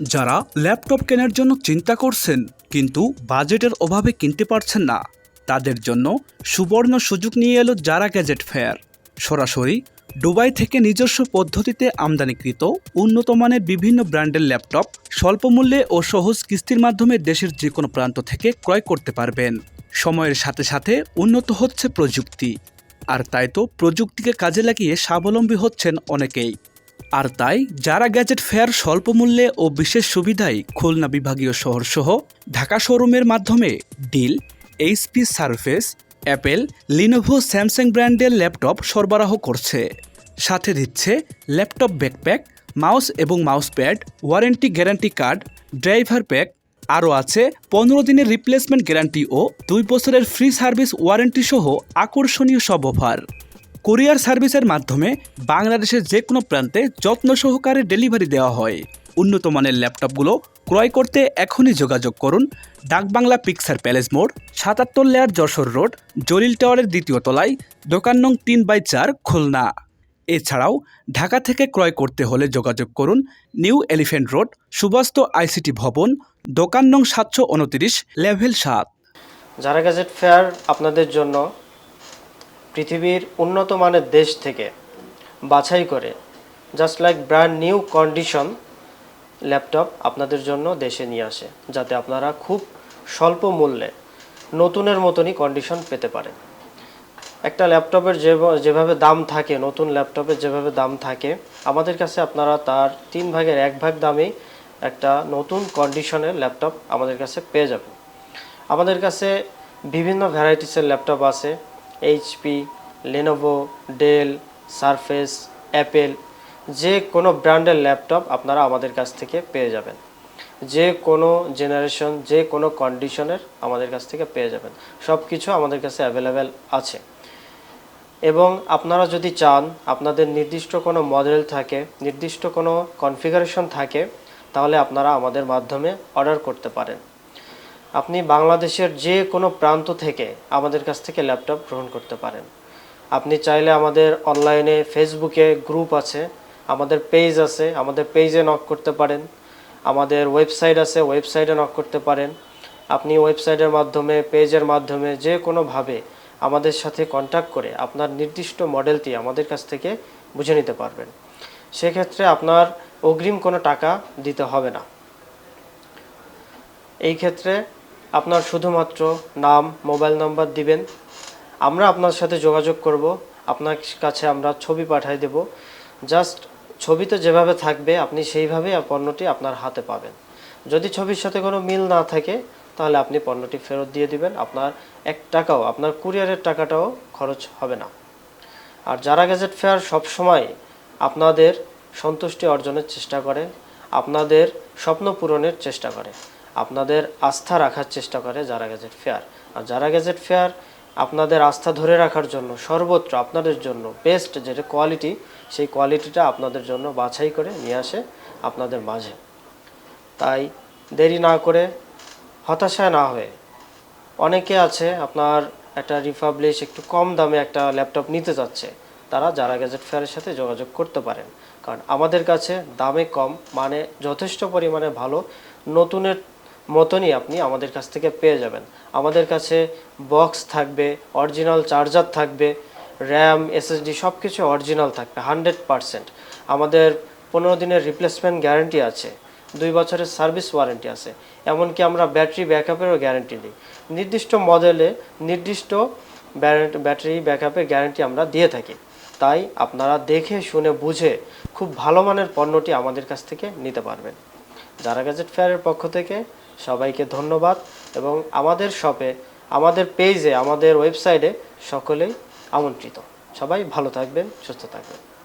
যারা ল্যাপটপ কেনার জন্য চিন্তা করছেন, কিন্তু বাজেটের অভাবে কিনতে পারছেন না। তাদের জন্য সুবর্ণ সুযোগ নিয়ে এলো যারা গ্যাজেট ফেয়ার। সরাসরি দুবাই থেকে নিজস্ব পদ্ধতিতে আমদানিকৃত, উন্নত মানের বিভিন্ন ব্র্যান্ডের ল্যাপটপ স্বল্প মূল্যে ও সহজ কিস্তির মাধ্যমে দেশের যে কোনো প্রান্ত থেকে ক্রয় করতে পারবেন। সময়ের সাথে সাথে উন্নত হচ্ছে প্রযুক্তি। আর তাই তো প্রযুক্তিকে কাজে লাগিয়ে স্বাবলম্বী হচ্ছেন অনেকেই। আর তাই, যারা গ্যাজেট ফেয়ার স্বল্প মূল্যে ও বিশেষ সুবিধায় খুলনা বিভাগীয় শহরসহ ঢাকা শোরুমের মাধ্যমে Dell, HP Surface, Apple Lenovo Samsung ব্র্যান্ডের ল্যাপটপ সরবরাহ করছে। সাথে দিচ্ছে ল্যাপটপ ব্যাকপ্যাক, মাউস এবং mouse pad warranty guarantee card, driver pack, আরও আছে পনেরো দিনের রিপ্লেসমেন্ট গ্যারান্টি ও দুই বছরের ফ্রি সার্ভিস ওয়ারেন্টি সহ আকর্ষণীয় সব অফার। কোরিয়ার সার্ভিসের মাধ্যমে বাংলাদেশের যে কোনো প্রান্তে যত্ন সহকারে ডেলিভারি দেওয়া হয়। উন্নত মানের ল্যাপটপগুলো ক্রয় করতে এখনই যোগাযোগ করুন ডাকবাংলা পিক্সার প্যালেস মোড়, সাতাত্তর লেয়ার যশোর রোড, জলিল টাওয়ারের দ্বিতীয় তলায়, দোকান নং তিন বাই চার, খুলনা। এছাড়াও ঢাকা থেকে ক্রয় করতে হলে যোগাযোগ করুন new Elephant road, Subastu ICT ভবন, দোকান নং সাতশো উনত্রিশ, লেভেল সাত। যারা গ্যাজেট ফেয়ার আপনাদের জন্য পৃথিবীর উন্নত মানের দেশ থেকে বাছাই করে just like brand new condition laptop আপনাদের জন্য দেশে নিয়ে আসে, যাতে আপনারা খুব স্বল্প মূল্যে নতুনের মতনই কন্ডিশন পেতে পারেন। একটা ল্যাপটপের যেভাবে দাম থাকে, নতুন ল্যাপটপের যেভাবে দাম থাকে, আমাদের কাছে আপনারা তার তিন ভাগের এক ভাগ দামেই একটা নতুন কন্ডিশনের ল্যাপটপ আমাদের কাছে পেয়ে যাবেন। আমাদের কাছে বিভিন্ন ভ্যারাইটিসের ল্যাপটপ আছে HP Lenovo Dell Surface Apple যে কোনো ব্র্যান্ডের ল্যাপটপ আপনারা আমাদের কাছ থেকে পেয়ে যাবেন। যে কোনো জেনারেশন যে কোনো কন্ডিশনের আমাদের কাছ থেকে পেয়ে যাবেন। সব কিছু আমাদের কাছে অ্যাভেলেবেল আছে। এবং আপনারা যদি চান, আপনাদের নির্দিষ্ট কোনো মডেল থাকে, নির্দিষ্ট কোনো কনফিগারেশন থাকে, তাহলে আপনারা আমাদের মাধ্যমে অর্ডার করতে পারেন। আপনি বাংলাদেশের যে কোনো প্রান্ত থেকে আমাদের কাছ থেকে ল্যাপটপ গ্রহণ করতে পারেন। আপনি চাইলে আমাদের অনলাইনে ফেসবুকে গ্রুপ আছে, আমাদের পেজ আছে, আমাদের পেজে নক করতে পারেন। আমাদের ওয়েবসাইট আছে, ওয়েবসাইটে নক করতে পারেন। আপনি ওয়েবসাইটের মাধ্যমে, পেজের মাধ্যমে যে কোনোভাবে আমাদের সাথে কন্ট্যাক্ট করে আপনার নির্দিষ্ট মডেলটি আমাদের কাছ থেকে বুঝে নিতে পারবেন। সেক্ষেত্রে আপনার অগ্রিম কোনো টাকা দিতে হবে না। এই ক্ষেত্রে আপনার শুধুমাত্র নাম, মোবাইল নাম্বার দিবেন। আমরা আপনার সাথে যোগাযোগ করব। আপনার কাছে আমরা ছবি পাঠিয়ে দেব। জাস্ট ছবিতে যেভাবে থাকবে, আপনি সেইভাবেই পণ্যটি আপনার হাতে পাবেন। যদি ছবির সাথে কোনো মিল না থাকে, তাহলে আপনি পণ্যটি ফেরত দিয়ে দিবেন। আপনার এক টাকাও, আপনার কুরিয়ারের টাকাটাও খরচ হবে না। আর যারা গ্যাজেট ফেয়ার সবসময় আপনাদের সন্তুষ্টি অর্জনের চেষ্টা করে আপনাদের স্বপ্ন পূরণের চেষ্টা করে আপনাদের আস্থা রাখার চেষ্টা করে যারা গ্যাজেট ফেয়ার আর যারা গ্যাজেট ফেয়ার আপনাদের আস্থা ধরে রাখার জন্য, সর্বত্র আপনাদের জন্য বেস্ট যেটা কোয়ালিটি সেই কোয়ালিটিটা আপনাদের জন্য বাছাই করে নিয়ে আসে আপনাদের মাঝে। তাই দেরি না করে হতাশায় না হয়ে অনেকে আছে আপনার একটা রিপাবলিশ একটু কম দামে একটা ল্যাপটপ নিতে চাচ্ছে তারা যারা গ্যাজেট ফেয়ারের সাথে যোগাযোগ করতে পারেন। কারণ আমাদের কাছে দামে কম মানে যথেষ্ট পরিমাণে ভালো, নতুনের মতনই আপনি আমাদের কাছ থেকে পেয়ে যাবেন। আমাদের কাছে বক্স থাকবে অরিজিনাল চার্জার থাকবে র্যাম এসএসডি সব কিছু অরিজিনাল থাকবে হান্ড্রেড পারসেন্ট আমাদের পনেরো দিনের রিপ্লেসমেন্ট গ্যারান্টি আছে, দুই বছরের সার্ভিস ওয়ারেন্টি আছে। এমনকি আমরা ব্যাটারি ব্যাকআপেরও গ্যারেন্টি দিই। নির্দিষ্ট মডেলে নির্দিষ্ট ব্যাটারি ব্যাকআপের গ্যারান্টি আমরা দিয়ে থাকি। তাই আপনারা দেখে, শুনে, বুঝে খুব ভালো মানের পণ্যটি আমাদের কাছ থেকে নিতে পারবেন। যারা গ্যাজেট ফেয়ারের পক্ষ থেকে সবাইকে ধন্যবাদ এবং আমাদের শপে, আমাদের পেজে আমাদের ওয়েবসাইটে সকলেই আমন্ত্রিত। সবাই ভালো থাকবেন, সুস্থ থাকবেন।